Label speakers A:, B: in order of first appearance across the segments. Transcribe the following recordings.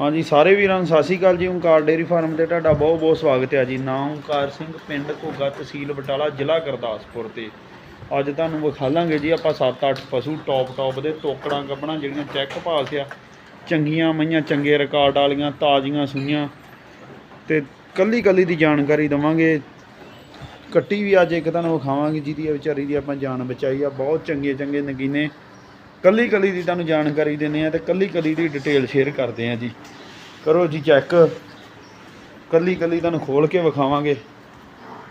A: ਹਾਂਜੀ, ਸਾਰੇ ਵੀਰਾਂ ਨੂੰ ਸਤਿ ਸ਼੍ਰੀ ਅਕਾਲ ਜੀ। ਓਂਕਾਰ ਡੇਅਰੀ ਫਾਰਮ ਤੇ ਤੁਹਾਡਾ ਬਹੁਤ ਬਹੁਤ ਸਵਾਗਤ ਹੈ ਜੀ। ਨਾਮ ਓਂਕਾਰ ਸਿੰਘ, ਪਿੰਡ ਘੋਗਾ ਤਹਿਸੀਲ ਬਟਾਲਾ, ਜ਼ਿਲ੍ਹਾ ਗੁਰਦਾਸਪੁਰ ਤੇ। ਅੱਜ ਤੁਹਾਨੂੰ ਵਿਖਾ ਲਾਂਗੇ ਜੀ, ਆਪਾਂ 7-8 ਪਸ਼ੂ ਟੌਪ ਟੌਪ ਦੇ ਤੋਕੜਾਂ ਗੱਬਣਾ ਜਿਹੜੀਆਂ ਚੈੱਕ ਭਾਲਸ ਆ। ਚੰਗੀਆਂ ਮਈਆਂ, ਚੰਗੇ ਰਿਕਾਰਡ ਵਾਲੀਆਂ, ਤਾਜ਼ੀਆਂ ਸੂਈਆਂ। ਤੇ ਕੱਲੀ ਕੱਲੀ ਦੀ ਜਾਣਕਾਰੀ ਦਵਾਂਗੇ। ਕੱਟੀ ਵੀ ਅੱਜ ਇੱਕ ਤੁਹਾਨੂੰ ਵਿਖਾਵਾਂਗੇ, ਜਿਹਦੀ ਵਿਚਾਰੀ ਦੀ ਆਪਾਂ ਜਾਨ ਬਚਾਈ ਆ। ਬਹੁਤ ਚੰਗੇ ਚੰਗੇ ਨਗੀਨੇ ਕੱਲੀ ਕੱਲੀ ਦੀ ਤੁਹਾਨੂੰ ਜਾਣਕਾਰੀ ਦਿੰਦੇ ਆ ਤੇ ਕੱਲੀ ਕੱਲੀ ਦੀ ਡਿਟੇਲ ਸ਼ੇਅਰ ਕਰਦੇ ਆ ਜੀ। ਕਰੋ ਜੀ ਚੈੱਕ ਕੱਲੀ ਕੱਲੀ ਤੁਹਾਨੂੰ ਖੋਲ ਕੇ ਵਿਖਾਵਾਂਗੇ।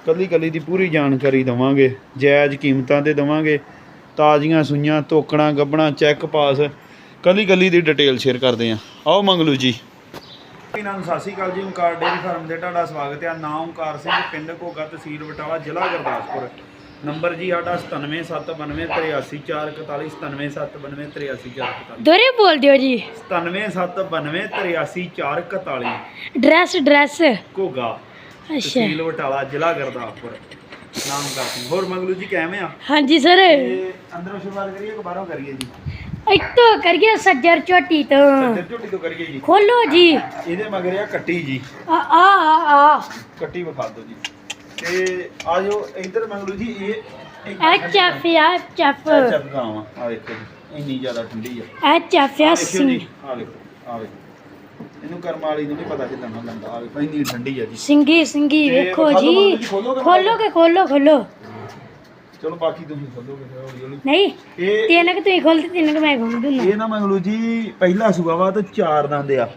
A: ਕੱਲੀ ਕੱਲੀ ਦੀ ਪੂਰੀ ਜਾਣਕਾਰੀ ਦਵਾਂਗੇ। ਜਾਇਜ਼ ਕੀਮਤਾਂ ਤੇ ਦਵਾਂਗੇ। ਤਾਜ਼ੀਆਂ ਸੁਈਆਂ ਤੋਕਣਾ ਗੱਬਣਾ ਚੈੱਕ ਪਾਸ ਕੱਲੀ ਕੱਲੀ ਦੀ ਡਿਟੇਲ ਸ਼ੇਅਰ ਕਰਦੇ ਆ ਆਓ ਮੰਗਲੂ ਜੀ। ਇਹਨਾਂ ਨੂੰ ਸਤਿ ਸ਼੍ਰੀ ਅਕਾਲ ਜੀ, ਓਮਕਾਰ ਡੇਅਰੀ ਫਾਰਮ ਦੇ ਤੁਹਾਡਾ ਸਵਾਗਤ ਹੈ। ਨਾਮ ਓਮਕਾਰ ਸਿੰਘ, ਪਿੰਡ ਘੋਗਾ, ਤਹਿਸੀਲ ਬਟਾਲਾ, ਜ਼ਿਲ੍ਹਾ ਗੁਰਦਾਸਪੁਰ। ਨੰਬਰ ਜੀ ਸਾਡਾ 9779384441 9779384441
B: ਦੋਰੇ ਬੋਲ ਦਿਓ ਜੀ।
A: 9779384441
B: ਡਰੈਸ ਡਰੈਸ
A: ਘੋਗਾ।
B: ਅੱਛਾ।
A: ਤਹਿਸੀਲ ਬਟਾਲਾ ਜ਼ਿਲ੍ਹਾ ਗੁਰਦਾਸਪੁਰ। ਨਾਮ ਓਂਕਾਰ ਸਿੰਘ ਹੋਰ ਮੰਗਲੂ ਜੀ ਕਿਵੇਂ ਆ?
B: ਹਾਂਜੀ ਸਰ
A: ਅੰਦਰੋਂ ਸ਼ੁਰੂਆਤ ਕਰੀਏ ਕਿ ਬਾਹਰੋਂ ਕਰੀਏ ਜੀ?
B: ਇੱਥੋਂ ਕਰੀਏ ਸੱਜਰ ਝੋਟੀ ਤੋਂ।
A: ਸੱਜਰ ਝੋਟੀ ਤੋਂ ਕਰੀਏ ਜੀ।
B: ਖੋਲੋ ਜੀ।
A: ਇਹਦੇ ਮਗਰ ਆ ਕੱਟੀ ਜੀ।
B: ਆ ਆ ਆ।
A: ਕੱਟੀ ਵਿਖਾ ਦਿਓ ਜੀ। ਤੇ ਆ ਜੋ ਇੱਧਰ ਮੰਗਲੂ ਜੀ ਇਹ
B: ਇਹ ਚੱਫ ਆ ਚੱਫ।
A: ਚੱਪ ਗਾਵਾਂ ਆ ਦੇਖੋ ਜੀ ਇੰਨੀ ਜ਼ਿਆਦਾ ਠੰਡੀ ਆ।
B: ਇਹ ਚੱਫ ਆ
A: ਆਹ ਦੇਖਿਓ ਜੀ ਆ ਦੇਖੋ ਆ ਦੇਖੋ ਇਹਨੂੰ ਕਰਮ ਵਾਲੀ ਨੂੰ ਨਹੀਂ ਪਤਾ ਕਿਦਾਂ ਨਾ ਲੰਦਾ ਆ ਦੇਖੋ ਇੰਨੀ ਠੰਡੀ ਆ ਜੀ।
B: ਸਿੰਗੀ ਸਿੰਗੀ
A: ਤੇ
B: ਵੇਖੋ
A: ਵਿਖਾ ਦਿਓ
B: ਜੀ।
A: ਮੰਗਲੂ ਜੀ, ਖੋਲੋਗੇ
B: ਖੋਲੋ ਕੇ ਖੋਲੋ ਖੋਲੋ।
A: ਚਲੋ ਬਾਕੀ ਤੁਸੀਂ ਖੋਲੋਗੇ ਫਿਰ ਹੌਲੀ ਹੌਲੀ।
B: ਨਹੀਂ
A: ਇਹ
B: ਤਿੰਨ ਕਿ ਤੁਸੀਂ ਖੋਲਦੇ ਤਿੰਨ ਕਿ ਮੈਂ ਖੋਲ ਦੂੰਗਾ
A: ਇਹ ਨਾ ਮੰਗਲੂ ਜੀ ਪਹਿਲਾ ਸੂਆ ਵਾ ਤੇ ਚਾਰ ਦੰਦ ਆ।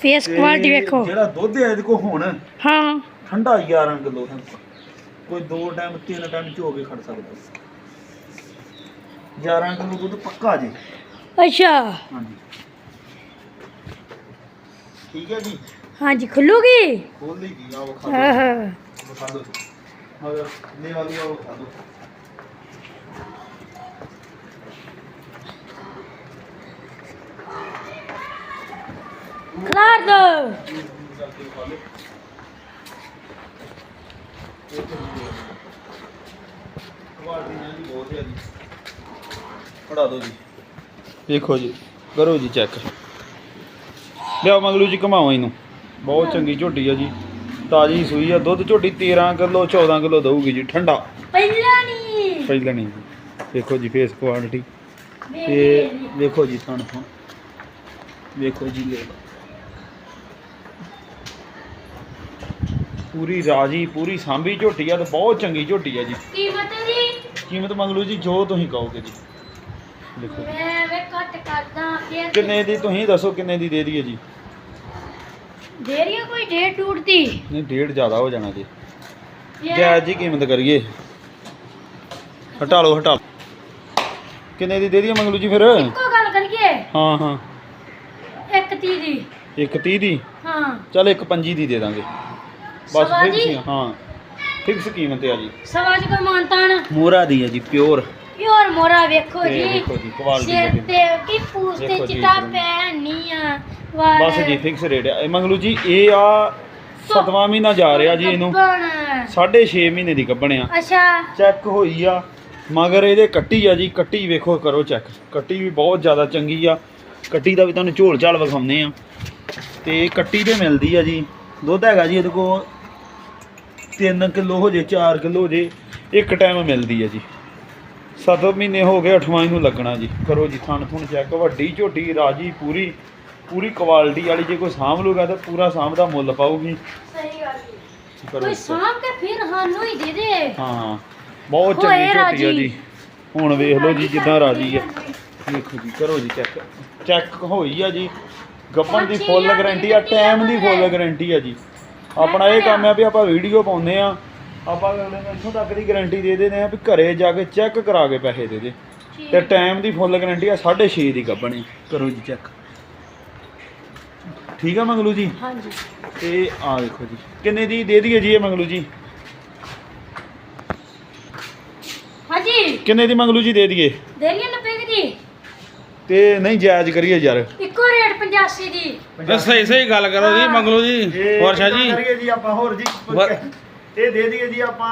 B: ਫੇਸ
A: ਤੇ
B: ਕੁਆਲਿਟੀ ਵੇਖੋ।
A: ਜਿਹੜਾ ਦੁੱਧ ਆ ਇਹਦੇ ਕੋ ਹੁਣ
B: ਹਾਂ।
A: ਠੰਡਾ 11 ਕਿਲੋ ਕੋਈ ਦੋ ਟਾਈਮ ਤਿੰਨ ਟਾਈਮ ਚ ਹੋ ਕੇ ਖੜ ਸਕਦਾ। 11 ਕਿਲੋ ਦੁੱਧ ਪੱਕਾ ਜੀ।
B: ਅੱਛਾ।
A: ਹਾਂਜੀ। ਠੀਕ ਹੈ ਜੀ?
B: ਹਾਂਜੀ ਖੁੱਲੂਗੀ?
A: ਖੋਲ ਲਈ ਜੀ ਆਓ ਖਾ
B: ਹਾਂ
A: ਦੋ
B: ਹਾਂ
A: ਵਿਖਾ ਦੋ ਮਗਰ ਲੈ ਵਾਲੀ ਆਓ ਖਾ ਦੋ
B: ਖਲਾਰ ਦੋ।
A: ਪੜਾ ਦੋ ਜੀ ਦੇਖੋ ਜੀ ਕਰੋ ਜੀ ਚੈੱਕ ਲਿਆਓ ਮੰਗਲੂ ਜੀ ਘਮਾਓ ਇਹਨੂੰ। ਬਹੁਤ ਚੰਗੀ ਝੋਟੀ ਆ ਜੀ। ਤਾਜੀ ਸੂਈ ਆ ਦੁੱਧ ਝੋਟੀ 13 ਕਿਲੋ 14 ਕਿਲੋ ਦਊਗੀ ਜੀ ਠੰਡਾ।
B: ਪਹਿਲਾਂ ਨਹੀਂ
A: ਪਹਿਲਾਂ ਨਹੀਂ ਦੇਖੋ ਜੀ ਫੇਸ ਕੁਆਲਿਟੀ ਤੇ ਦੇਖੋ ਜੀ ਥਣ ਤੋਂ ਦੇਖੋ ਜੀ ਲੈ ਪੂਰੀ ਰਾਜੀ ਪੂਰੀ ਸਾਂਭੀ ਝੋਟੀ ਆ ਤੇ ਬਹੁਤ ਚੰਗੀ ਝੋਟੀ ਆ ਜੀ।
B: ਕੀਮਤ ਦੀ
A: ਕੀਮਤ ਮੰਗਲੂ ਜੀ ਜੋ ਤੁਸੀਂ ਕਹੋਗੇ ਜੀ। ਦੇਖੋ
B: ਮੈਂ ਵੇ ਘੱਟ ਕਰਦਾ ਫਿਰ
A: ਕਿੰਨੇ ਦੀ ਤੁਸੀਂ ਦੱਸੋ ਕਿੰਨੇ ਦੀ ਦੇ ਦਈਏ ਜੀ?
B: ਦੇਰੀਆ ਕੋਈ ਡੇਟ ਟੂਟਦੀ
A: ਨਹੀਂ ਡੇਢ ਜ਼ਿਆਦਾ ਹੋ ਜਾਣਾ ਜੀ। ਜਾਇਜ਼ ਜੀ ਕੀਮਤ ਕਰੀਏ। ਹਟਾ ਲਓ ਹਟਾ ਲਓ। ਕਿੰਨੇ ਦੀ ਦੇ ਦਈਏ ਮੰਗਲੂ ਜੀ ਫਿਰ?
B: ਇੱਕੋ ਗੱਲ ਕਰੀਏ।
A: ਹਾਂ ਹਾਂ।
B: ਇੱਕ ਦੀ।
A: ਇੱਕ 30 ਦੀ?
B: ਹਾਂ।
A: ਚੱਲ ਇੱਕ 25 ਦੀ ਦੇ ਦਾਂਗੇ। ਬਸ
B: ਸਵਾ
A: ਫਿਕਸ
B: ਜੀ?
A: ਹੀ। ਆ, ਹਾਂ ਫਿਕਸ ਕੀਮਤ ਹੈ ਜੀ।
B: ਸਵਾ ਚ ਕੋਈ ਮਾਨਤਾਨ
A: ਮੋਰਾ ਦੀ ਹੈ ਜੀ ਪਿਓਰ।
B: ਪਿਓਰ ਮੋਰਾ ਵੇਖੋ
A: ਤੇ
B: ਜੀ।
A: ਦੇਖੋ ਜੀ ਕੁਆਲਿਟੀ
B: ਸਿਰ
A: ਦੇਖੋ
B: ਤੇ ਕੀ ਪੂਸ ਤੇ
A: ਦੇਖੋ ਜੀ,
B: ਚਿੱਟਾ ਵਾਲ।
A: ਬਸ ਜੀ ਫਿਕਸ ਰੇਟ ਹੈ ਇਹ ਮੰਗਲੂ ਜੀ ਇਹ ਆ ਸਤਵਾਂ ਮਹੀਨਾ ਜਾ ਰਿਹਾ ਜੀ ਇਹਨੂੰ।
B: ਗੱਭਣ।
A: 6.5 ਮਹੀਨੇ ਦੀ ਗੱਭਣਿਆ
B: ਅੱਛਾ।
A: ਚੈੱਕ ਹੋਈ ਆ ਮਗਰ ਇਹਦੇ ਕੱਟੀ ਆ ਜੀ ਕੱਟੀ ਵੇਖੋ ਕਰੋ ਚੈੱਕ। ਕੱਟੀ ਵੀ ਬਹੁਤ ਜ਼ਿਆਦਾ ਚੰਗੀ ਆ। ਕੱਟੀ ਦਾ ਵੀ ਤੁਹਾਨੂੰ ਝੋਲ ਝਾਲ ਵਿਖਾਉਂਦੇ ਆ। ਤੇ ਕੱਟੀ ਤੇ ਮਿਲਦੀ ਆ ਜੀ। ਦੁੱਧ ਹੈਗਾ ਜੀ ਇਹਦੇ ਕੋਲ 3 ਕਿਲੋ ਹੋ ਜੇ 4 ਕਿਲੋ ਹੋ ਜੇ ਇੱਕ ਟਾਈਮ ਮਿਲਦੀ ਆ ਜੀ। 7 ਮਹੀਨੇ ਹੋ ਗਏ 8ਵਾਂ ਇਹਨੂੰ ਲੱਗਣਾ ਜੀ। ਕਰੋ ਜੀ ਥਣ ਥੁਣ ਚੈੱਕ ਵੱਡੀ ਝੋਟੀ ਰਾਜੀ ਪੂਰੀ ਪੂਰੀ ਕੁਆਲਿਟੀ ਵਾਲੀ ਜੇ ਕੋਈ ਸਾਂਭ ਲੂਗਾ ਤਾਂ ਪੂਰਾ ਸਾਂਭ ਦਾ ਮੁੱਲ ਪਾਊਗੀ।
B: ਸਹੀ ਗੱਲ ਕੋਈ। ਸਾਂਭ ਕੇ ਫਿਰ ਸਾਨੂੰ ਹੀ ਦੇ ਦੇ।
A: ਹਾਂ ਬਹੁਤ ਚੰਗੀ ਝੋਟੀ ਆ
B: ਰਾਜੀ।
A: ਜੀ। ਹੁਣ ਵੇਖ ਲਓ ਜੀ ਜਿੱਦਾਂ ਰਾਜੀ ਆ। ਦੇਖੋ ਜੀ ਕਰੋ ਜੀ ਚੈੱਕ ਚੈੱਕ ਹੋਈ ਆ ਜੀ। ਗੱਪਣ ਦੀ ਫੁੱਲ ਗਾਰੰਟੀ ਆ ਟਾਈਮ ਦੀ ਫੁੱਲ ਗਾਰੰਟੀ ਆ ਜੀ। ਆਪਣਾ ਇਹ ਕੰਮ ਆ ਵੀ ਆਪਾਂ ਵੀਡੀਓ ਪਾਉਂਦੇ ਆ। ਆਪਾਂ ਅਗਲੇ ਨੂੰ ਇੱਥੋਂ ਤੱਕ ਦੀ ਗਾਰੰਟੀ ਦੇ ਦਿੰਦੇ ਆ ਵੀ ਘਰੇ ਜਾ ਕੇ ਚੈੱਕ ਕਰਾ ਕੇ ਪੈਸੇ ਦੇ ਦੇ। ਤੇ ਟਾਈਮ ਦੀ ਫੁੱਲ ਗਾਰੰਟੀ ਆ 6.5 ਦੀ ਗੱਪਣੀ ਕਰੋ ਜੀ ਚੈੱਕ ਠੀਕ ਆ ਮੰਗਲੂ ਜੀ?
B: ਹਾਂਜੀ।
A: ਤੇ ਆ ਦੇਖੋ ਜੀ ਕਿੰਨੇ ਦੀ ਦੇ ਦਈਏ ਜੀ ਇਹ ਮੰਗਲੂ ਜੀ?
B: ਹਾਂਜੀ।
A: ਕਿੰਨੇ ਦੀ ਮੰਗਲੂ ਜੀ ਦੇ ਦਈਏ?
B: ਦੇਰੀਆ 90 ਦੀ।
A: ਤੇ ਨਹੀਂ ਜਾਇਜ਼ ਕਰੀਏ ਯਾਰ।
B: ਇੱਕੋ ਰੇਟ 85 ਦੀ।
C: ਬਸ ਸਹੀ ਸਹੀ ਗੱਲ ਕਰੋ ਜੀ ਮੰਗਲੂ ਜੀ ਹੋਰ ਸ਼ਾਹ ਜੀ।
A: ਕਰੀਏ ਜੀ ਆਪਾਂ ਹੋਰ ਜੀ ਇਹ ਦੇ ਦਈਏ ਜੀ ਆਪਾਂ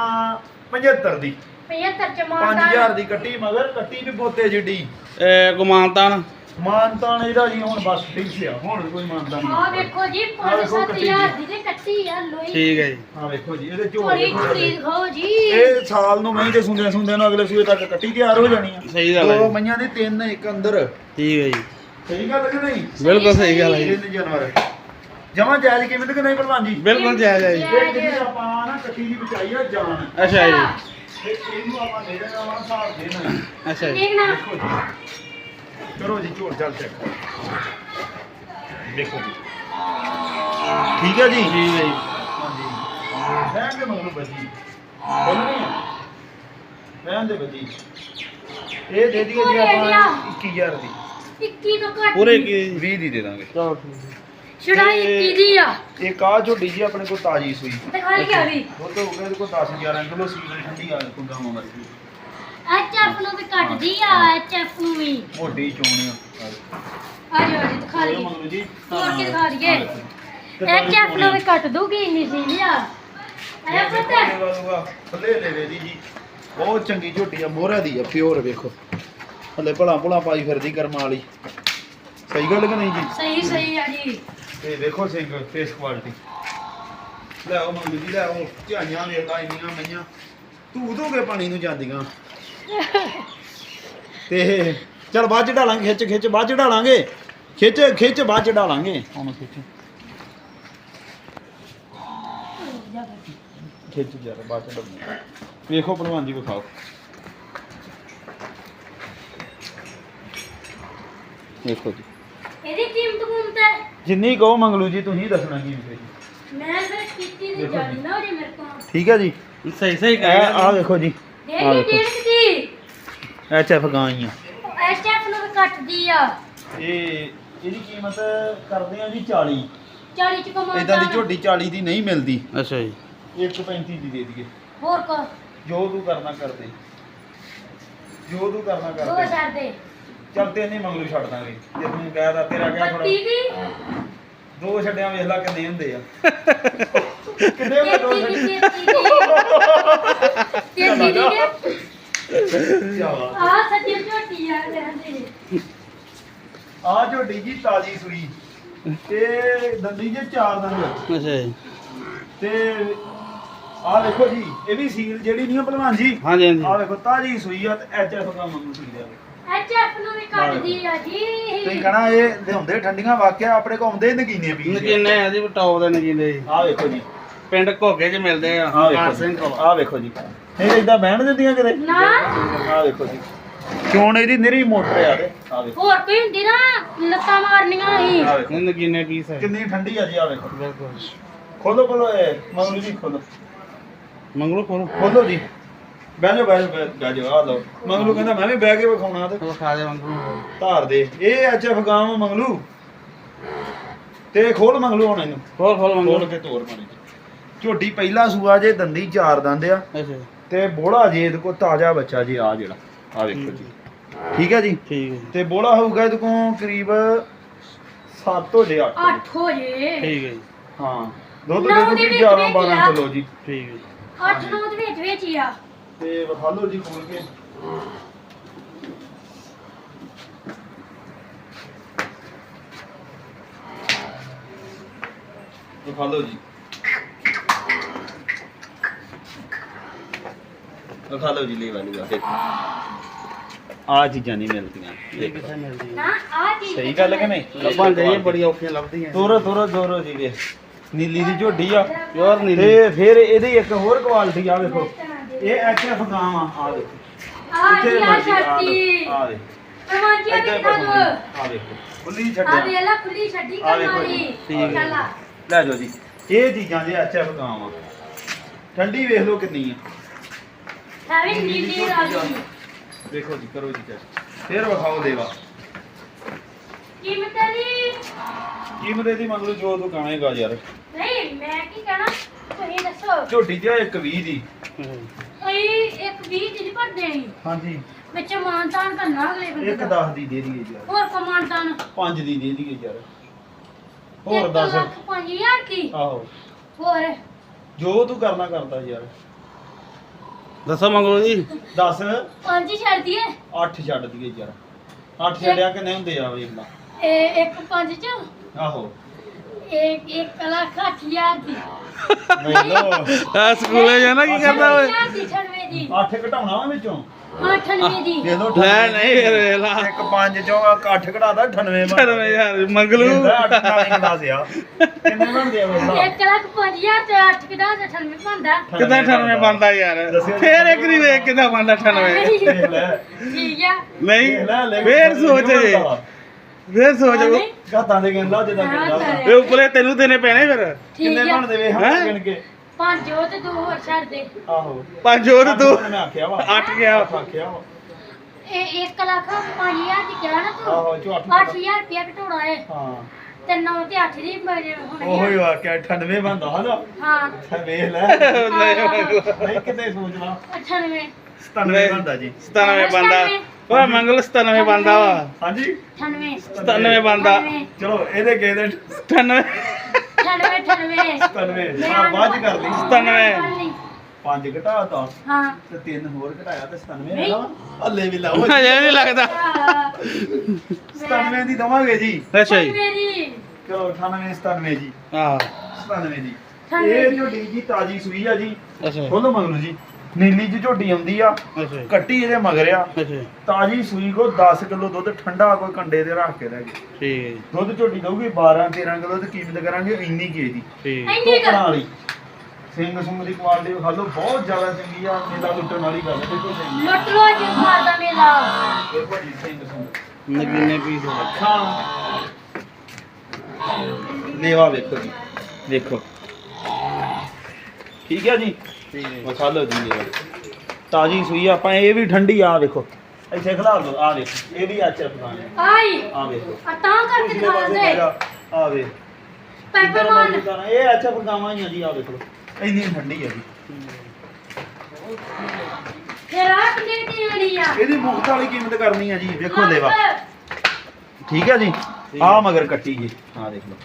A: 75 ਦੀ।
B: 75 ਚ ਮਾਨਤਾ
A: 5000 ਦੀ ਕੱਟੀ ਮਗਰ ਕੱਟੀ ਵੀ ਬੋਤੇ ਜਿੱਡੀ।
C: ਇਹ ਗੁਮਾਨਤਾਨ।
A: ਮਾਨਤਾਨ ਇਹਦਾ ਜੀ ਹੁਣ ਬਸ ਫਿਕਸ ਆ ਹੁਣ ਕੋਈ ਮਾਨਤਾ ਨਹੀਂ।
B: ਆ ਵੇਖੋ ਜੀ
A: ਆਹ ਵੇਖੋ ਕੱਟੀ
B: 5-7000 ਦੀ ਤੇ ਕੱਟੀ ਆ ਲੋਈ।
C: ਠੀਕ ਹੈ ਜੀ।
A: ਆ ਵੇਖੋ ਜੀ ਇਹਦੇ ਝੋਲ
B: ਥੋੜੀ
A: ਦੇਖੋ
B: ਥੋੜੀ
A: ਇਹਦੇ।
B: ਦਿਖਾਓ ਜੀ।
A: ਇਹ ਸਾਲ ਨੂੰ ਮਹੀਂ ਦੇ ਸੁੰਦੇ ਸੁੰਦੇ ਨੂੰ ਅਗਲੇ ਸੂਏ ਤੱਕ ਕੱਟੀ ਤਿਆਰ ਹੋ ਜਾਣੀ ਆ।
C: ਸਹੀ ਗੱਲ ਹੈ
A: ਦੋ
C: ਜੀ।
A: ਮਈਆਂ ਦੇ ਤਿੰਨ ਇੱਕ ਅੰਦਰ।
C: ਠੀਕ ਹੈ ਜੀ।
A: ਸਹੀ ਗੱਲ ਕਿ ਨਹੀਂ?
C: ਬਿਲਕੁਲ ਸਹੀ ਗੱਲ ਹੈ ਜੀ।
A: ਤਿੰਨ ਜਾਨਵਰ ਜਮਾ ਜਾਇਜ਼ ਕੀਮਤ ਕਿ ਨਹੀਂ ਭਲਵਾਨ ਜੀ?
C: ਬਿਲਕੁਲ ਜਾਇਜ਼ ਹੈ ਜੀ।
A: ਇਹ ਜਿਹੜੀ ਆਪਾਂ ਨਾ ਕੱਟੀ ਦੀ ਬਚਾਈ ਆ ਜਾਨ।
C: ਅੱਛਾ ਜੀ।
A: ਤੇ ਇਹਨੂੰ ਆਪਾਂ ਦੇ ਦੇਣਾ ਵਾ ਹਿਸਾਬ ਦੇਣਾ
C: ਅੱਛਾ ਜੀ।
B: ਦੇਖਣਾ।
A: ਦੇਖੋ ਜੀ। ਕਰੋ ਜੀ ਝੋਲ ਚੱਲ ਚੈੱਕ। ਦੇਖੋ ਜੀ। ਠੀਕ ਹੈ ਜੀ?
C: ਹੈ ਜੀ।
A: ਹਾਂਜੀ। ਰਹਿਣ ਦੇ ਮਗਰੋਂ ਬੱਜੀ। ਬੋਲਣੀ ਰਹਿਣ ਦੇ ਬੱਜੀ। ਇਹ ਦੇ ਦਈਏ ਜੀ ਆਪਾਂ 21000 ਦੀ।
B: 21 ਤੋਂ ਘੱਟ
C: ਪੂਰੇ। ਕੀ
A: 20 ਦੀ। ਦੇ ਦਾਂਗੇ।
C: ਚਲੋ ਠੀਕ ਹੈ।
B: ਛੜਾਈ
A: ਤੇ-
B: 21 ਦੀ ਆ।
A: ਇੱਕ ਆ ਝੋਡੀ ਜੀ ਆਪਣੇ ਕੋਲ ਤਾਜੀ ਸੂਈ।
B: ਦਿਖਾ ਲਿਆ ਵੀ
A: ਦੁੱਧ ਹੋ ਗਿਆ ਇਹਦੇ ਕੋਲ 10 11 ਕਿਲੋ ਸੀਲ ਠੰਡੀ ਆ ਕੋਈ ਗਾਵਾਂ ਮਰਦੀ
B: ਐਚਐਫ ਨੂੰ ਵੀ ਘੱਟਦੀ ਆ ਐਚਐਫ ਨੂੰ ਵੀ।
A: ਮੋਟੀ ਚੋਣ ਆ।
B: ਆ ਜਾ ਜੀ ਦਿਖਾ ਲਈਏ।
A: ਮਗਰੋਂ ਜੀ?
B: ਹੋਰ ਕੀ ਦਿਖਾ ਲਈਏ ਐਚਐਫ ਨੂੰ ਵੀ ਕੱਟ ਦੂਗੀ ਇੰਨੀ ਸੀ ਲਿਆ ਪਤਾ?
A: ਥੱਲੇ ਜੀ ਬਹੁਤ ਚੰਗੀ ਝੋਟੀ ਆ ਮੋਹਰਾ ਦੀ ਆ ਪਿਓਰ ਵੇਖੋ। ਹਲੇ ਭਲਾ ਭਲਾ ਪਾਈ ਫਿਰਦੀ ਕਰਮਾਂ ਵਾਲੀ। ਸਹੀ ਗੱਲ ਕਿ ਨਹੀਂ ਜੀ?
B: ਸਹੀ ਸਹੀ ਆ ਜੀ।
A: ਤੇ ਵੇਖੋ ਸਿੰਘ ਫੇਸ ਕੁਆਲਿਟੀ ਲੈ ਉਹ ਮੰਗੂ ਜੀ ਲੈ ਉਹ ਝਾਈਆਂ ਵੇਖਦਾ ਇੰਨੀਆਂ ਮਈਆਂ। ਧੂ ਧੂ ਕੇ ਪਾਣੀ ਨੂੰ ਜਾਂਦੀਆਂ। ਤੇ ਚਲ ਬਾਅਦ ਚ ਢਾਲਾਂਗੇ ਖਿੱਚ ਖਿੱਚ ਬਾਅਦ ਚ ਢਾਲਾਂਗੇ ਖਿੱਚ ਖਿੱਚ ਬਾਅਦ ਚ ਢਾਲਾਂਗੇ ਹੁਣ ਖਿੱਚ। ਖਿੱਚ ਜਰਾ ਬਾਅਦ ਚ ਢਾਲਾਂਗੇ ਵੇਖੋ ਭਲਵਾਨ ਜੀ ਵਿਖਾਓ। ਵੇਖੋ ਜੀ।
B: ਇਹਦੀ ਕੀਮਤ ਕੁਮਤ ਹੈ।
A: ਜਿੰਨੀ ਕਹੋ ਮੰਗਲੂ ਜੀ ਤੁਸੀਂ ਦੱਸਣਾ ਕੀ ਹੈ ਜੀ।
B: ਮੈਂ ਫਿਰ ਕੀਤੀ ਨਹੀਂ ਜਾਣੀ ਨਾ ਉਹਦੇ ਮੇਰੇ ਕੋਲ।
A: ਠੀਕ ਹੈ ਜੀ?
C: ਸਹੀ ਸਹੀ
A: ਇਹ ਆ
C: ਕਰ
A: ਵੇਖੋ ਜੀ। ਆਹ
B: ਡੇਢ
A: ਵੇਖੋ।
B: ਡੇਢ ਦੀ।
A: ਐਚ ਐਫ ਗਾਈਆਂ
B: ਐਚਐਫ ਨੂੰ ਵੀ ਕੱਟਦੀ ਆ।
A: ਇਹ ਇਹਦੀ ਕੀਮਤ ਕਰਦੇ ਆ ਜੀ 40
B: 40 ਚ ਕਮਾਉਂਦਾ
A: ਇਦਾਂ ਦੀ ਝੋਟੀ 40 ਦੀ ਨਹੀਂ ਮਿਲਦੀ।
C: ਅੱਛਾ ਜੀ।
A: 135 ਦੀ ਦੇ ਦਈਏ।
B: ਹੋਰ ਕੋ
A: ਜੋ ਤੂੰ ਕਰਨਾ ਕਰਦੇ। ਜੋ ਤੂੰ ਕਰਨਾ
B: ਦੋ
A: ਕਰਦੇ
B: ਹਜ਼ਾਰ ਦੇ।
A: ਚੱਲ ਤੇ ਨਹੀਂ ਮੰਗਲੂ ਛੱਡ ਦਾਂਗੇ। ਜੇ ਤੂੰ ਕਹਿਦਾ ਤੇਰਾ ਕਿਆ ਥੋੜਾ
B: ਦੀ
A: ਦੋ ਛੱਡਿਆਂ ਵੇਖ ਲੈ ਕਿੰਨੇ ਹੁੰਦੇ ਆ। ਕਿੰਨੇ ਹੁੰਦੇ ਦੋ ਛੱਡੇ।
B: ਤੇਤੀ ਦੀ ਤੇਤੀ ਦੀ ਕੇ
A: ਚਲੋ
B: ਆ ਸੱਚੀ ਝੋਟੀ ਆ ਕਹਿੰਦੇ
A: ਆ ਝੋਟੀ ਜੀ ਤਾਜੀ ਸੂਈ। ਤੇ ਦੰਦੀ ਜੇ ਚਾਰ ਦੰਦ।
C: ਅੱਛਾ ਜੀ।
A: ਤੇ ਆ ਵੇਖੋ ਜੀ ਇਹ ਵੀ ਸੀਲ ਜਿਹੜੀ ਨਹੀਂ ਆ ਭਲਵਾਨ ਜੀ?
C: ਹਾਂਜੀ
A: ਆ
C: ਹਾਂਜੀ
A: ਵੇਖੋ ਤਾਜੀ ਸੂਈ ਆ ਤੇ ਐਚ ਐਫ ਦਾ ਮੰਗੂ ਸੂਈ ਆ।
B: ਐਚਐਫ ਨੂੰ ਵੀ ਕੱਟਦੀ ਆ ਜੀ।
A: ਤੁਸੀਂ ਕਹਣਾ ਇਹ ਲਿਆਉਂਦੇ ਠੰਡੀਆਂ ਵਾਕਿਆ ਆਪਣੇ ਕੋ ਆਉਂਦੇ ਨਗੀਨੇ ਵੀ
C: ਨਗੀਨੇ ਆ ਜੀ ਟੌਪ ਦੇ ਨਗੀਨੇ। ਜੀ
A: ਆ ਵੇਖੋ ਜੀ।
C: ਪਿੰਡ ਘੋਗੇ 'ਚ ਮਿਲਦੇ ਆ
A: ਆ
C: ਕਾਰ
A: ਵੇਖੋ
C: ਸਿੰਘ
A: ਜੀ।
C: ਕੋਲ।
A: ਆ ਵੇਖੋ ਜੀ। ਇਹ ਇਦਾਂ ਬਹਿਣ ਦਿੰਦੀਆਂ ਕਿਤੇ।
B: ਨਾ।
A: ਆ ਵੇਖੋ ਜੀ। ਚੋਣ ਇਹਦੀ ਨਿਰੀ ਮੋਟਰ ਆ ਤੇ। ਆ ਵੇਖੋ।
B: ਹੋਰ ਕੋਈ ਹੁੰਦੀ ਨਾ ਲੱਤਾਂ ਮਾਰਨੀਆਂ ਹੀ।
A: ਆ ਵੇਖੋ।
C: ਨਗੀਨੇ ਪੀਸ ਹੈ
A: ਕਿੰਨੀ ਠੰਡੀ ਆ ਜੀ ਆ ਵੇਖੋ।
C: ਬਿਲਕੁਲ।
A: ਖੋਲੋ ਖੋਲੋ ਇਹ। ਮੰਗਲੂ ਜੀ ਖੋਲੋ।
C: ਮੰਗਲੋ ਕੋਲ
A: ਖੋਲੋ ਜੀ। ਬਹਿ ਜਾਓ ਬਹਿ ਆ ਲਓ। ਮੰਗਲੂ ਕਹਿੰਦਾ ਮੈਂ ਵੀ ਬਹਿ ਕੇ ਵਿਖਾਉਣਾ ਤੇ
C: ਉਹ ਖਾ ਦੇ ਮੰਗਲੋ।
A: ਧਾਰ ਦੇ। ਇਹ ਐਫ ਗਾਮ ਮੰਗਲੂ। ਤੇ ਖੋਲ ਮੰਗਲੂ ਹੁਣ ਇਹਨੂੰ।
C: ਖੋਲ ਖੋਲ
A: ਖੋਲ
C: ਮੰਗਲੋ
A: ਕੇ ਤੋੜ ਮਾਰੀ ਝੋਟੀ ਪਹਿਲਾ ਸੂਆ ਜੇ ਦੰਦੀ ਚਾਰ ਦੰਦ ਆ।
C: ਅੱਛਾ ਜੀ,
A: ਤੇ ਬੋੜਾ ਜੇ ਇਹਦੇ ਕੋ ਤਾਜ਼ਾ ਬੱਚਾ ਜੀ ਆ ਜਿਹੜਾ। ਆ ਵੇਖੋ ਜੀ। ਠੀਕ ਹੈ ਜੀ?
C: ਠੀਕ ਹੈ ਜੀ,
A: ਤੇ ਬੋਲਾ ਹੋਊਗਾ ਇਹਦੇ ਕੋ ਕਰੀਬ 7 ਤੋਂ ਜੇ 8
B: ਅੱਠ ਹੋ ਜੇ।
C: ਠੀਕ ਹੈ ਜੀ।
A: ਹਾਂ। ਦੁੱਧ
B: ਨੌ
A: ਦੇ
B: ਦੇ
A: ਦੂਗੀ
B: ਵਿੱਚ
A: 11
B: ਵਿੱਚ
A: 12
B: ਆ।
A: ਕਿਲੋ ਜੀ।
C: ਠੀਕ ਹੈ ਜੀ।
B: ਅੱਠ ਨੌ ਦੇ ਵਿੱਚ ਵਿੱਚ ਹੀ ਆ।
A: ਤੇ ਵਿਖਾ ਲਓ ਜੀ ਖੋਲ ਕੇ। ਵਿਖਾ ਲਓ ਜੀ। ਵਿਖਾ ਲਓ ਜੀ ਲੈਵਾ ਲੂਗਾ ਦੇਖੋ। ਆ ਚੀਜ਼ਾਂ ਨਹੀਂ ਮਿਲਦੀਆਂ। ਦੇਖੋ।
C: ਕਿੱਥੇ ਮਿਲਦੀ। ਹੈ
A: ਸਹੀ ਗੱਲ ਕਿ ਨਹੀਂ?
C: ਲੱਭਣ ਦੇ ਇਹ ਬੜੀ ਔਖੀਆਂ ਲੱਭਦੀਆਂ।
A: ਤੋਰੋ ਤੋਰੋ ਤੋਰੋ ਜੀ ਵੇ। ਨੀਲੀ ਦੀ ਝੋਡੀ ਆ।
C: ਪਿਓਰ ਨੀਲੀ।
A: ਤੇ ਫਿਰ ਇਹਦੀ ਇੱਕ ਹੋਰ ਕੁਆਲਿਟੀ ਆ ਵੇਖੋ। ਇਹ ਐਚ ਐਫ ਗਾਂ ਆ ਆ ਦੇਖੋ।
B: ਆ
A: ਕਿੱਥੇ
B: ਜੀ ਆ
A: ਮਰਜ਼ੀ ਆ
B: ਛੱਡੀ
A: ਦੇਖੋ, ਆ ਦੇ
B: ਰਮਾਂਜੀਆ
A: ਇੱਧਰ
B: ਕਿੱਥਾ
A: ਦੇਖੋ
B: ਨੂੰ
A: ਆ ਦੇਖੋ। ਖੁੱਲੀ
B: ਆ
A: ਛੱਡਿਆ।
B: ਵੇਲਾ ਖੁੱਲੀ ਛੱਡੀ
A: ਆ ਵੇਖੋ ਜੀ,
C: ਠੀਕ ਹੈ।
B: ਚੱਲ ਆ।
A: ਲੈ ਜਾਓ ਜੀ। ਇਹ ਚੀਜ਼ਾਂ ਦੇ ਐਚ ਐਫ ਗਾਂ ਆ। ਠੰਡੀ ਵੇਖ ਲਓ ਕਿੰਨੀ ਆ।
B: ਹੈ ਵੀ ਨੀਲੀ ਆ ਗਈ।
A: ਦੇਖੋ ਜੀ ਕਰੋ ਜੀ ਚੈੱਕ ਫਿਰ ਵਿਖਾਓ ਦੇਵਾ।
B: ਕੀਮਤ ਦੀ
A: ਕੀਮਤ ਇਹਦੀ ਮੰਗ ਲਓ ਜੋ ਤੂੰ ਕਹਾਂਗਾ ਯਾਰ।
B: ਨਹੀਂ ਮੈਂ ਕੀ ਕਹਿਣਾ? ਤੁਸੀਂ ਦੱਸੋ।
A: ਝੋਟੀ ਤੇ ਇੱਕ 20 ਦੀ।
B: ਅਸੀਂ ਇੱਕ 20 ਦੀ ਨਹੀਂ ਭਰ ਦੇਣੀ
A: ਹਾਂਜੀ।
B: ਵਿੱਚ ਮਾਨਤਾਨ ਕਰਨਾ ਅਗਲੇ ਬੰਦੇ
A: ਇੱਕ
B: ਦਾ।
A: 10 ਦੀ ਦੇ ਦਈਏ ਯਾਰ।
B: ਹੋਰ ਕੋ ਮਾਨਤਾਨ
A: 5 ਦੀ ਦੇ ਦਈਏ ਯਾਰ। ਹੋਰ
B: ਇੱਕ
A: ਦੱਸ।
B: ਲੱਖ ਪੰਜ ਹਜ਼ਾਰ ਦੀ
A: ਆਹੋ।
B: ਹੋਰ?
A: ਜੋ ਤੂੰ ਕਰਨਾ ਕਰਦਾ ਯਾਰ।
C: ਦੱਸੋ ਮੰਗਲੋ ਜੀ।
A: 10
B: ਪੰਜ ਹੀ ਛੱਡ ਦਈਏ।
A: 8 ਛੱਡ ਦਈਏ ਯਾਰ। ਅੱਠ ਛੱਡਿਆ ਕਿੰਨੇ ਹੁੰਦੇ ਆ ਵੇਖ ਲਾ।
B: ਇਹ ਇੱਕ ਪੰਜ ਚ?
A: ਆਹੋ।
B: ਇੱਕ ਇੱਕ ਅੱਠ ਹਜ਼ਾਰ ਦੀ।
A: ਵੇਖ ਲੋ
C: ਆ ਸਕੂਲੇ ਜਾਣਾ ਕੀ ਕਰਦਾ ਓਏ?
B: ਹਜ਼ਾਰ ਦੀ ਅਠਾਨਵੇਂ ਦੀ।
A: ਅੱਠ ਘਟਾਉਣਾ ਵਾ ਵਿੱਚੋਂ?
B: ਅਠਾਨਵੇਂ ਦੀ।
A: ਦੇ ਦੋ
C: ਲੈ ਨਹੀਂ ਰੇ ਲਾ।
A: ਇੱਕ ਪੰਜ ਚੋਂ ਅੱਠ ਘਟਾਦਾ 98
C: ਚਲੋ ਯਾਰ ਮੰਗਲੂ
A: ਅੱਠ ਨਾਲ ਹੀ ਘਟਾ ਸਿਆ। ਕਿੰਨੇ ਬਣਦੇ ਆ ਵੇਖ ਲਾ
B: ਇੱਕ ਲੱਖ ਪੰਜ ਹਜ਼ਾਰ ਤੇ ਅੱਠ ਕਿਦਾ ਅਠਾਨਵੇਂ ਬਣਦਾ।
C: ਕਿਦਾਂ 98 ਬੰਦਾ ਯਾਰ?
A: ਦੱਸਿਓ। ਜੀ।
C: ਫੇਰ ਇੱਕ ਨਹੀਂ ਵੇਖ ਕਿਦਾਂ ਬੰਦਾ 98
A: ਵੇਖ ਲੈ।
B: ਠੀਕ ਆ।
C: ਨਹੀਂ
A: ਵੇਖ ਲੈ, ਲੈ ਕੇ
C: ਫੇਰ ਸੋਚ
A: ਕਿੰਨੇ
C: ਜੇ।
A: ਬਣਦਾ?
C: ਫੇਰ ਸੋਚ
B: ਐਵੇਂ?
A: ਘਾਤਾਂ ਦੇ ਕਹਿੰਦਾ ਜਿੱਦਾਂ
B: ਹਾਂ,
A: ਕਹਿੰਦਾ
B: ਕਰੇ।
C: ਇਹ ਉੱਪਰੇ ਤੈਨੂੰ ਦੇਣੇ ਪੈਣੇ ਫਿਰ।
A: ਕਿੰਨੇ
B: ਠੀਕ ਆ।
A: ਬਣਦੇ ਵੇ
C: ਹੈਂ?
A: ਹਾਂ? ਗਿਣ ਕੇ?
B: ਪੰਜ ਉਹ ਤੇ ਦੋ ਹੋਰ ਛੱਡ ਦੇ।
A: ਆਹੋ।
C: ਪੰਜ ਹੋਰ ਤੂੰ
A: ਮੈਂ ਆਖਿਆ ਵਾ।
C: ਅੱਠ ਗਿਆ।
A: ਅੱਠ ਆਖਿਆ ਵਾ।
B: ਇਹ 1 ਲੱਖ 5000 ਦੀ ਕਿਹਾ ਨਾ ਤੂੰ।
A: ਆਹੋ ਜੋ ਅੱਠ
B: 8000 ਰੁਪਇਆ ਘਟਾਉਣਾ ਹੈ
A: ਹਾਂ।
B: ਤੇ 9 ਤੇ 8 ਦੀ ਮੇਰੇ ਹੋਣੀ
A: ਉਹੀ
B: ਆ
A: ਵਾਕਿਆ 98 ਬਣਦਾ ਹਨਾ।
B: ਹਾਂ।
A: ਤੇ ਵੇਖ ਲੈ। ਨਹੀਂ ਕਿਤੇ ਸੋਚ ਲਾ
B: 98
A: 97 ਬਣਦਾ ਜੀ।
C: 97 ਬੰਦਾ ਓਏ ਮੰਗਲ 97 ਬੰਦਾ ਵਾ।
A: ਹਾਂਜੀ।
B: 98
C: 97 ਬੰਦਾ
A: ਚਲੋ ਇਹਦੇ ਗਏ ਦੇ
C: 98
B: 98 98
A: 97 ਹਾਂ ਬਾਅਦ ਚ ਕਰ ਲਈ।
C: 97
A: ਪੰਜ ਘਟਾਤਾ
B: ਹਾਂ।
A: ਤੇ ਤਿੰਨ ਹੋਰ ਘਟਾਇਆ ਤੇ 97
B: ਨਹੀਂ।
A: ਨਾ ਹੱਲੇ ਵੀ ਲਾਓ।
C: ਹਜੇ ਨਹੀਂ ਲੱਗਦਾ।
A: 97 ਦੀ ਦਵਾਂਗੇ ਜੀ।
C: ਅੱਛਾ ਜੀ।
B: ਮੇਰੀ
A: ਚਲੋ 98 97 ਜੀ।
C: ਹਾਂ।
A: 97 ਜੀ।
B: ਅਠਾਨਵੇਂ
A: ਇਹ
B: ਜੀ।
A: ਝੋਟੀ ਜੀ ਤਾਜੀ ਸੂਈ ਆ ਜੀ
C: ਅੱਛਾ
A: ਫੁੱਲ ਮੰਗਲੂ ਜੀ। ਨੀਲੀ ਜੀ ਝੋਟੀ ਆਉਂਦੀ ਆ
C: ਅੱਛਾ
A: ਕੱਟੀ ਇਹਦੇ ਮਗਰ ਆ।
C: ਅੱਛਾ
A: ਤਾਜੀ ਸੂਈ ਕੋ 10 ਕਿਲੋ ਦੁੱਧ ਠੰਡਾ ਕੋਈ ਕੰਡੇ ਤੇ ਰੱਖ ਕੇ ਲੈ ਗਏ।
C: ਠੀਕ ਹੈ ਜੀ।
A: ਦੁੱਧ ਝੋਟੀ ਦਊਗੀ 12 13 ਕਿਲੋ ਤੇ ਕੀਮਤ ਕਰਾਂਗੇ ਇੰਨੀ ਕੇ ਦੀ
C: ਠੀਕ ਹੈ।
A: ਵਾਲੀ ਸਿੰਘ ਸੁੰਗ ਦੀ ਕੁਆਲਿਟੀ ਵਿਖਾ ਲਓ ਬਹੁਤ ਜ਼ਿਆਦਾ ਚੰਗੀ ਆ ਮੇਲਾ ਲੁੱਟਣ ਵਾਲੀ ਗੱਲ ਹੈ ਦੇਖੋ ਸਿੰਘ
B: ਲੁੱਟ ਲੋ ਜੀ ਮਾਰਦਾ ਮੇਲਾ।
A: ਦੇਖੋ ਜੀ ਸਿੰਘ ਸੁੰਗ।
C: ਨਗੀਨੇ ਪੀਸ
A: ਅੱਖਾਂ ਲੇਵਾ ਵੇਖੋ ਜੀ। ਦੇਖੋ। ਠੀਕ ਹੈ ਜੀ? ਲਓ ਜੀ। ਤਾਜੀ ਸੂਈ ਆ, ਆਪਾਂ ਇਹ ਵੀ ਠੰਡੀ ਆ ਵੇਖੋ ਇੱਥੇ ਖਲਾ ਲਓ ਆ ਵੇਖੋ ਇਹ ਵੀ ਆਚਰ ਪਕਾਣੇ
B: ਆਈ।
A: ਆ ਵੇਖੋ
B: ਆ ਤਾਂ ਕਰਕੇ ਖਾ ਦੇ।
A: ਆ ਵੇ
B: ਪੈਪਰ ਮਾਰ।
A: ਇਹ ਅੱਛਾ ਪਕਾਵਾਂ ਹੀ ਆ ਜੀ ਆ ਵੇਖੋ ਇੰਨੀ ਠੰਡੀ ਆ ਜੀ।
B: ਫਿਰ ਆ ਕਿੰਨੇ ਦੀ ਆਣੀ ਆ?
A: ਇਹਦੀ ਮੁਕਤ ਵਾਲੀ ਕੀਮਤ ਕਰਨੀ ਆ ਜੀ ਵੇਖੋ ਲੇਵਾ। ਠੀਕ ਹੈ ਜੀ? ਆ। ਮਗਰ ਕੱਟੀ ਜੀ। ਆ ਦੇਖ ਲਓ।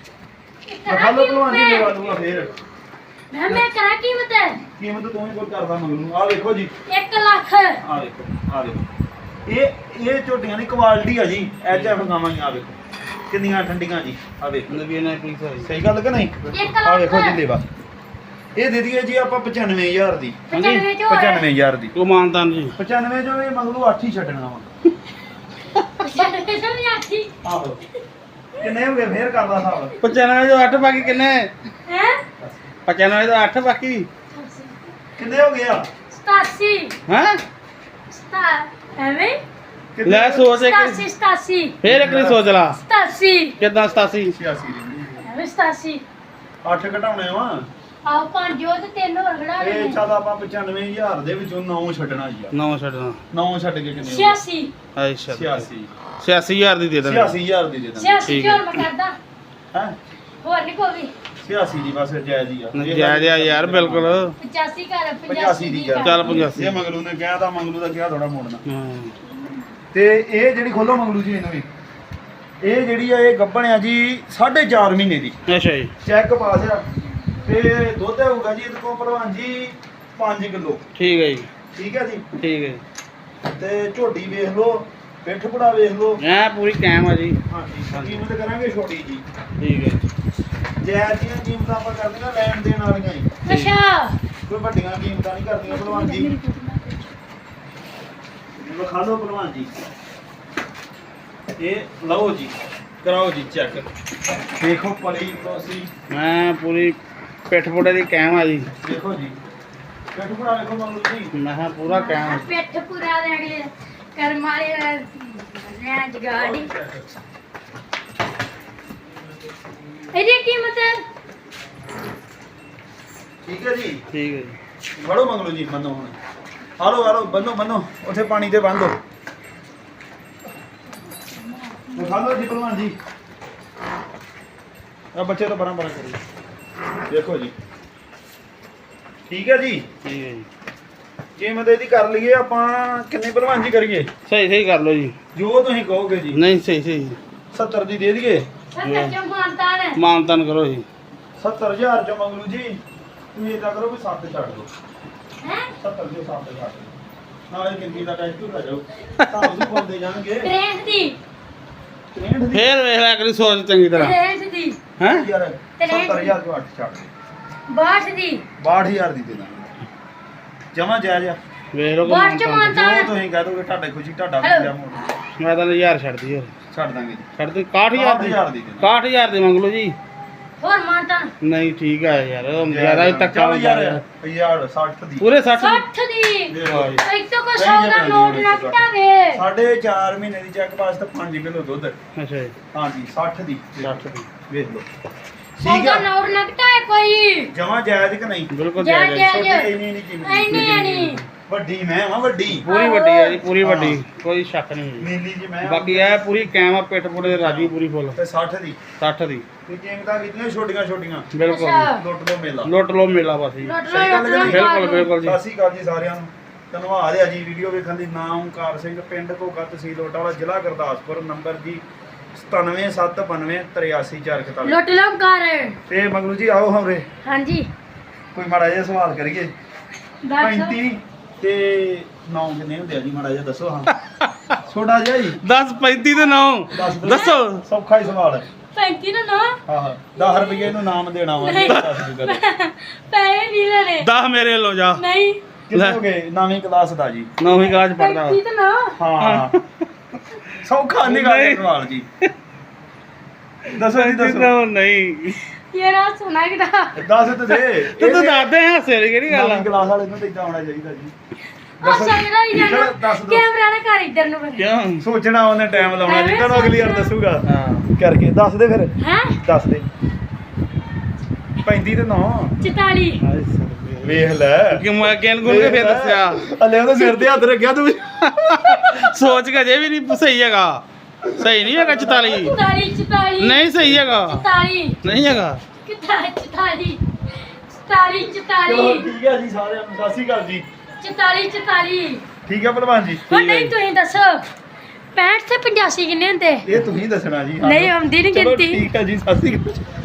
A: ਵਿਖਾ ਲਓ ਭਲਵਾਨ ਜੀ ਲੇਵਾ ਦੂਗਾ ਫੇਰ।
B: ਮੈਂ ਮੈਂ ਕਰਾ ਕੀਮਤ? ਹੈ
A: ਕੀਮਤ ਤੂੰ ਹੀ ਕੋਈ ਕਰਦਾ ਮਗਰ। ਨੂੰ ਆ ਵੇਖੋ ਜੀ।
B: 1 ਲੱਖ।
A: ਆ ਵੇਖੋ ਆ ਵੇਖੋ। ਇਹ ਇਹ ਝੋਟੀਆਂ ਦੀ ਕੁਆਲਿਟੀ ਆ ਜੀ ਐਚ ਐਫ ਗਾਵਾਂ ਆ ਵੇਖੋ। ਕਿੰਨੀਆਂ ਠੰਡੀਆਂ ਜੀ ਆ ਵੇਖੋ।
C: ਨਗੀਨੇ ਪੀਸ ਹੈ
A: ਸਹੀ ਗੱਲ ਕਿ ਨਹੀਂ?
B: ਇੱਕ
A: ਆ ਵੇਖੋ ਜੀ
B: ਲੱਖ
A: ਲੇਵਾ। ਇਹ ਦੇ ਦਈਏ ਜੀ ਆਪਾਂ 95000 ਦੀ।
B: 95 ਚੋਂ
A: 95000 ਦੀ।
C: ਉਹ ਮਾਨਤਾਨ ਜੀ।
A: 95 ਜੋ ਇਹ ਮੰਗਲੂ 8 ਹੀ ਛੱਡਣਾ ਵਾ।
B: 95 ਚੋਂ ਵੀ
A: ਆਹੋ। ਕਿੰਨੇ ਹੋ ਗਏ? ਫੇਰ ਕਰਦਾ ਹਿਸਾਬ।
C: 95 ਜੋ 8 ਬਾਕੀ ਕਿੰਨੇ?
B: ਹੈ?
C: 95 ਜੋ 8 ਬਾਕੀ?
A: ਕਿੰਨੇ ਹੋ ਗਏ ਆ?
B: 87
C: ਹਾਂ?
B: ਸਤਾ ਐਵੇਂ?
A: ਕਿੰਨੇ
C: ਲੈ ਸੋਚ ਇੱਕ
B: 87 87
C: ਫੇਰ ਇੱਕ ਨਹੀਂ ਸੋਚ ਲਾ।
B: 87
C: ਕਿਦਾਂ 87
A: 86 ਦੀ
B: ਐਵੇਂ 87
A: 8 ਘਟਾਉਣੇ ਵਾ
B: ਆਹ ਪੰਜ ਉਹ ਤੇ ਤਿੰਨ ਹੋਰ ਘੜਾ
A: ਇਹ
B: ਲੈਣੇ
A: ਚੱਲ ਆਪਾਂ 95000 ਦੇ ਵਿੱਚੋਂ 9 ਛੱਡਣਾ ਜੀ
C: 9 ਛੱਡਣਾ।
A: 9 ਛੱਡ ਕੇ ਕਿੰਨੇ
B: 86
C: ਅੱਛਾ।
A: 86
C: 86000 ਦੀ ਦੇ ਦੇਣਾ।
A: 86000 ਦੀ ਦੇ ਦਾਂਗੇ
B: 86
C: ਠੀਕ
B: ਕਿਉਂ
C: ਹੈ।
B: ਮੈਂ ਕਰਦਾ?
A: ਹੈ?
B: ਹੋਰ ਨਹੀਂ ਕੋਈ।
A: 86 ਦੀ ਬਸ ਜਾਇਜ਼ ਹੀ ਆ।
C: ਜਾਇਜ਼ ਆ ਯਾਰ ਬਿਲਕੁਲ।
B: 85 ਕਰ
A: 85 ਦੀ।
C: ਚੱਲ 85
A: ਇਹ ਮੰਗਲੂ ਨੇ ਕਿਹਾ ਤਾਂ ਮੰਗਲੂ ਦਾ ਕਿਹਾ ਥੋੜਾ ਮੋੜਨਾ।
C: ਹਾਂ।
A: ਤੇ ਇਹ ਜਿਹੜੀ ਖੋਲੋ ਮੰਗਲੂ ਜੀ ਇਹਨੂੰ ਵੀ। ਇਹ ਜਿਹੜੀ ਆ ਇਹ ਗੱਬਣ ਆ ਜੀ 4.5 ਮਹੀਨੇ ਦੀ।
C: ਅੱਛਾ ਜੀ।
A: ਚੈੱਕ ਪਾਸ ਆ। ਤੇ ਦੁੱਧ ਹੋਊਗਾ ਜੀ ਇਹਦੇ ਕੋਲ ਭਲਵਾਨ ਜੀ 5 ਕਿਲੋ।
C: ਠੀਕ ਹੈ ਜੀ।
A: ਠੀਕ ਹੈ ਜੀ?
C: ਠੀਕ ਹੈ।
A: ਤੇ ਝੋਟੀ ਵੇਖ ਲਓ ਪਿੱਠ ਪੜਾ ਵੇਖ ਲਓ।
C: ਐ ਪੂਰੀ ਕਾਇਮ ਆ ਜੀ।
A: ਹਾਂਜੀ ਕੀਮਤ ਕਰਾਂਗੇ ਛੋਟੀ ਜੀ।
C: ਠੀਕ ਹੈ
A: ਜਾਇਜ਼ ਦੀਆਂ ਕੀਮਤਾਂ ਆਪਾਂ ਕਰਦੀਆਂ ਲੈਣ ਦੇਣ ਵਾਲੀਆਂ ਹੀ।
B: ਅੱਛਾ।
A: ਕੋਈ ਵੱਡੀਆਂ ਕੀਮਤਾਂ ਨਹੀਂ ਕਰਦੀਆਂ ਭਲਵਾਨ ਜੀ। ਵਿਖਾ ਲਓ ਭਲਵਾਨ ਜੀ। ਇਹ ਲਓ ਜੀ ਕਰਾਓ ਜੀ ਚੈੱਕ। ਦੇਖੋ ਪਲੀ ਤੋਸੀ
C: ਮੈਂ ਪੂਰੀ ਪਿੱਠ ਪੁੜੇ ਦੀ ਕਾਇਮ ਆ ਜੀ।
A: ਦੇਖੋ ਜੀ। ਪਿੱਠ ਪੜਾ ਵੇਖੋ ਮੰਗਲੂ ਜੀ।
C: ਮੈਂ ਕਿਹਾ ਪੂਰਾ ਕਾਇਮ
B: ਪਿੱਠ ਪੂਰਾ ਦੇ ਅਗਲੇ ਕਰ ਮਾਰੇ ਲੈ ਜਗਾੜੀ। ਇਹਦੀ ਕੀਮਤ
A: ਠੀਕ ਹੈ ਜੀ?
C: ਠੀਕ ਹੈ ਜੀ।
A: ਫੜੋ ਮੰਗਲੂ ਜੀ ਬੰਨੋ ਹੁਣ। ਹਾਲੋ ਹਾਲੋ ਬੰਨੋ ਬੰਨੋ। ਉੱਥੇ ਪਾਣੀ ਤੇ ਬੰਨੋ ਲਓ ਜੀ ਭਲਵਾਨ ਜੀ। ਆ ਬੱਚੇ ਤੋਂ ਪਰਾਂ ਪਰਾਂ ਕਰੀ ਦੇਖੋ ਜੀ। ਠੀਕ ਹੈ ਜੀ?
C: ਠੀਕ ਹੈ ਜੀ।
A: ਕੀਮਤ ਇਹਦੀ ਕਰ ਲਈਏ ਆਪਾਂ ਕਿੰਨੀ ਭਲਵਾਨ ਜੀ ਕਰੀਏ?
C: ਸਹੀ ਸਹੀ ਕਰ ਲਓ ਜੀ।
A: ਜੋ ਤੁਸੀਂ ਕਹੋਗੇ ਜੀ।
C: ਨਹੀਂ ਸਹੀ ਸਹੀ।
A: 70 ਦੀ ਦੇ ਦਈਏ।
C: ਮਾਨਤਨ ਕਰੋ ਜੀ।
A: 70000 ਚੋਂ ਮੰਗਲੂ ਜੀ। ਤੁਸੀਂ ਇਦਾਂ ਕਰੋ ਵੀ 7 ਛੱਡ ਦਿਓ।
B: ਹੈ?
A: 70 ਜੋ 7 ਛੱਡ ਦਿਓ। ਨਾਲੇ ਕਿੰਨੀ ਦਾ ਟੈਸਟ ਹੋ ਜਾਓ ਤਾਂ ਉਸ ਪਾਉਂਦੇ ਜਾਣਗੇ।
B: 63 ਦੀ।
A: 63 ਦੀ?
C: ਫੇਰ ਵੇਖ ਲੈ ਕਰੀ ਸੋਚ ਚੰਗੀ ਤਰ੍ਹਾਂ।
B: 63 ਦੀ।
C: ਹੈ?
A: ਯਾਰ
B: ਤਰੇਹਠ
A: 70000 ਤੋਂ 8 ਛੱਡ ਦੇ
B: 62 ਦੀ।
A: 62000 ਦੀ ਦੇ ਦਾਂਗੇ। ਜਮਾ ਜਾਇਜ਼ ਆ।
C: ਵੇਖ ਲੋ
B: ਬਾਅਦ ਚ ਮਾਨਤਾ
A: ਜੋ ਤੁਸੀਂ ਕਹਿ ਦੋਗੇ ਤੁਹਾਡੇ ਖੁਸ਼ੀ ਤੁਹਾਡਾ। ਵੀ ਜਾ ਮੋੜ
C: ਮੈਂ ਤਾਂ ਹਜ਼ਾਰ ਛੱਡਦੀ ਹੋਰ।
A: ਛੱਡ ਦਾਂਗੇ ਜੀ।
C: ਛੱਡ ਦੇ 61000 ਦੀ।
A: 62000 ਦੀ ਦੇ
C: 61000 ਦੀ ਮੰਗ ਲਓ ਜੀ।
B: ਹੋਰ ਮਾਨਤਾ
C: ਨਹੀਂ ਠੀਕ ਆ ਯਾਰ ਜ਼ਿਆਦਾ ਹੀ ਧੱਕਾ
A: ਚੱਲ
C: ਹੁੰਦਾ
A: ਯਾਰ
C: ਯਾਰ।
A: ਯਾਰ 60 ਦੀ।
C: ਪੂਰੇ 60
B: 60 ਦੀ? ਇੱਕ ਤਾਂ 100
A: ਹੈ
B: ਦਾ ਨੋਟ ਲੱਗਦਾ ਵੇ
A: ਸਾਡੇ 4 ਮਹੀਨੇ ਦੀ ਚੈੱਕ ਵਾਸਤੇ 5 ਕਿਲੋ ਦੁੱਧ।
C: ਅੱਛਾ ਜੀ।
A: ਹਾਂਜੀ 60 ਦੀ।
C: 60 ਦੀ।
A: ਵੇਖ ਲਓ।
B: ਸੌ
A: ਠੀਕ
B: ਦਾ
A: ਆ?
B: ਨੋਟ ਲੱਗਦਾ ਹੈ ਕੋਈ।
A: ਜਮਾ ਜਾਇਜ਼ ਕਿ ਨਹੀਂ?
C: ਬਿਲਕੁਲ ਜਾਇਜ਼ ਹੈ।
B: ਜਾ
A: ਛੋਟੀ ਇੰਨੀ ਨਹੀਂ ਕੀਮਤੀ
B: ਐਨੀ ਐਨੀ
A: ਵੱਡੀ ਮੈਂ ਵਾਂ ਵੱਡੀ।
C: ਪੂਰੀ ਵੱਡੀ ਆ ਜੀ ਪੂਰੀ
A: ਹਾਂ।
C: ਵੱਡੀ ਕੋਈ ਸ਼ੱਕ ਨਹੀਂ ਜੀ।
A: ਨੀਲੀ ਜੀ ਮੈਂ
C: ਬਾਕੀ ਇਹ ਪੂਰੀ ਕੈਮ ਆ ਪਿੱਠ ਪੁੜੇ ਰਾਜੀ ਪੂਰੀ ਫੁੱਲ।
A: ਤੇ 60 ਦੀ।
C: 60 ਦੀ।
A: ਤੇ ਕੀਮਤਾਂ ਕਿਤਨੀਆਂ ਛੋਟੀਆਂ ਛੋਟੀਆਂ?
C: ਬਿਲਕੁਲ
A: ਲੁੱਟ ਲੋ ਮੇਲਾ।
C: ਲੁੱਟ ਲੋ ਮੇਲਾ ਬਸ ਜੀ।
A: ਗੱਲ ਹੈ ਜੀ।
C: ਬਿਲਕੁਲ ਬਿਲਕੁਲ ਜੀ।
A: ਸਤਿ ਸ਼੍ਰੀ ਅਕਾਲ ਜੀ ਸਾਰਿਆਂ ਨੂੰ। ਧੰਨਵਾਦ ਹੈ ਜੀ ਵੀਡੀਓ ਵੇਖਣ ਲਈ ਨਾਮ ਓਮਕਾਰ ਸਿੰਘ ਪਿੰਡ ਘੋਗਾ ਤਹਿਸੀਲ ਲੋਟਾਵਾਲਾ ਜ਼ਿਲ੍ਹਾ ਗੁਰਦਾਸਪੁਰ ਨੰਬਰ ਜੀ 9779383441
B: ਲੁੱਟ ਲਓ ਕਰ
A: ਤੇ ਮਗਲੂ ਜੀ ਆਓ ਹਮਰੇ।
B: ਹਾਂਜੀ।
A: ਕੋਈ ਮਾੜਾ ਜਿਹਾ ਸਵਾਲ ਕਰੀਏ।
B: ਦੱਸ
A: 35 ਤੇ 9 ਕਿੰਨੇ ਹੁੰਦੇ ਆ ਜੀ ਮਾੜਾ ਜਿਹਾ ਦੱਸੋ ਹਾਂ। ਛੋਟਾ ਜਿਹਾ ਜੀ।
C: 10 35 ਤੇ 9
A: ਦੱਸ ਸੌਖਾ ਹੀ ਸਵਾਲ ਹੈ।
B: 35 ਨਾ ਨਾ?
A: ਹਾਂ ਹਾਂ। 10 ਰੁਪਏ ਨੂੰ ਨਾਮ ਦੇਣਾ ਵਾ।
B: ਪੈਸੇ ਨਹੀਂ ਲੈਣੇ।
C: 10 ਮੇਰੇ ਲੋ ਜਾ।
B: ਨਹੀਂ।
A: ਕਿੰਨੇ ਹੋ ਗਏ? ਨਵੀਂ ਕਲਾਸ ਦਾ ਜੀ।
C: ਨੌਵੀਂ ਕਲਾਸ ਪੜਦਾ
B: 35 ਤਾਂ ਨਾ?
A: ਹਾਂ ਸੌਖਾ
C: ਨਹੀਂ।
A: ਸਵਾਲ ਜੀ। ਦੱਸੋ ਜੀ ਦੱਸੋ।
C: ਨਹੀਂ।
B: ਯਾਰ ਆ ਸੁਣਾ ਕਿਦਾ
A: ਦੱਸ ਤੇ ਦੇ।
C: ਤੂੰ ਤਾਂ ਦੱਸਦੇ ਆ ਸਿਰ ਕਿਹੜੀ ਗੱਲ ਆ?
A: ਨਵੀਂ ਕਲਾਸ ਵਾਲੇ ਨੂੰ ਤਾਂ ਇਦਾਂ ਆਉਣਾ ਚਾਹੀਦਾ ਜੀ।
B: ਉਹ ਸਕਦਾ ਹੀ ਜਾਣਾ
A: ਚਲੋ, ਦੱਸ ਦਿਓ।
B: ਕੈਮਰਾ ਨਾ ਕਰ ਇੱਧਰ ਨੂੰ ਫਿਰ।
C: ਕਿਉਂ?
A: ਸੋਚਣਾ ਉਹਨੇ ਟਾਈਮ ਲਾਉਣਾ ਜੀ
B: ਐਵੇਂ
A: ਤੁਹਾਨੂੰ ਅਗਲੀ ਵਾਰ ਦੱਸੂਗਾ?
C: ਹਾਂ।
A: ਕਰਕੇ ਦੱਸ ਦੇ ਫਿਰ।
B: ਹੈ?
A: ਦੱਸ ਦੇ। 35 ਤੇ 9
B: 44
A: ਵੇਖ ਲੈ।
C: ਕਿ ਮੈਂ ਕਿਹਨ ਗੁਰ ਕੇ ਫੇਰ ਦੱਸਿਆ?
A: ਹਲੇ ਉਹਦੇ ਸਿਰ ਤੇ ਹੱਥ ਰੱਖਿਆ ਤੂੰ
C: ਸੋਚ ਕੇ ਜੇ ਵੀ ਨਹੀਂ ਸਹੀ ਹੈਗਾ। ਸਹੀ ਨਹੀਂ ਹੈਗਾ 44
B: 44 44
C: ਨਹੀਂ ਸਹੀ ਹੈਗਾ।
B: 44
C: ਨਹੀਂ ਹੈਗਾ।
B: ਕਿੱਥਾ 44 44
A: ਚਲੋ
B: 44
A: ਠੀਕ ਹੈ ਜੀ ਸਾਰਿਆਂ ਨੂੰ ਸਤਿ ਸ਼੍ਰੀ ਅਕਾਲ ਜੀ।
B: 44 44
A: ਠੀਕ ਹੈ ਭਲਵਾਨ ਜੀ
B: ਹੁਣ ਨਹੀਂ ਤੁਸੀਂ ਦੱਸੋ। 65 ਤੇ 85 ਕਿੰਨੇ ਹੁੰਦੇ?
A: ਇਹ ਤੁਸੀਂ ਦੱਸਣਾ ਜੀ
B: ਨਹੀਂ ਆਉਂਦੀ ਨਹੀਂ
A: ਚਲੋ
B: ਗਿਣਤੀ।
A: ਠੀਕ ਹੈ ਜੀ ਸਤਿ ਸ਼੍ਰੀ ਅਕਾਲ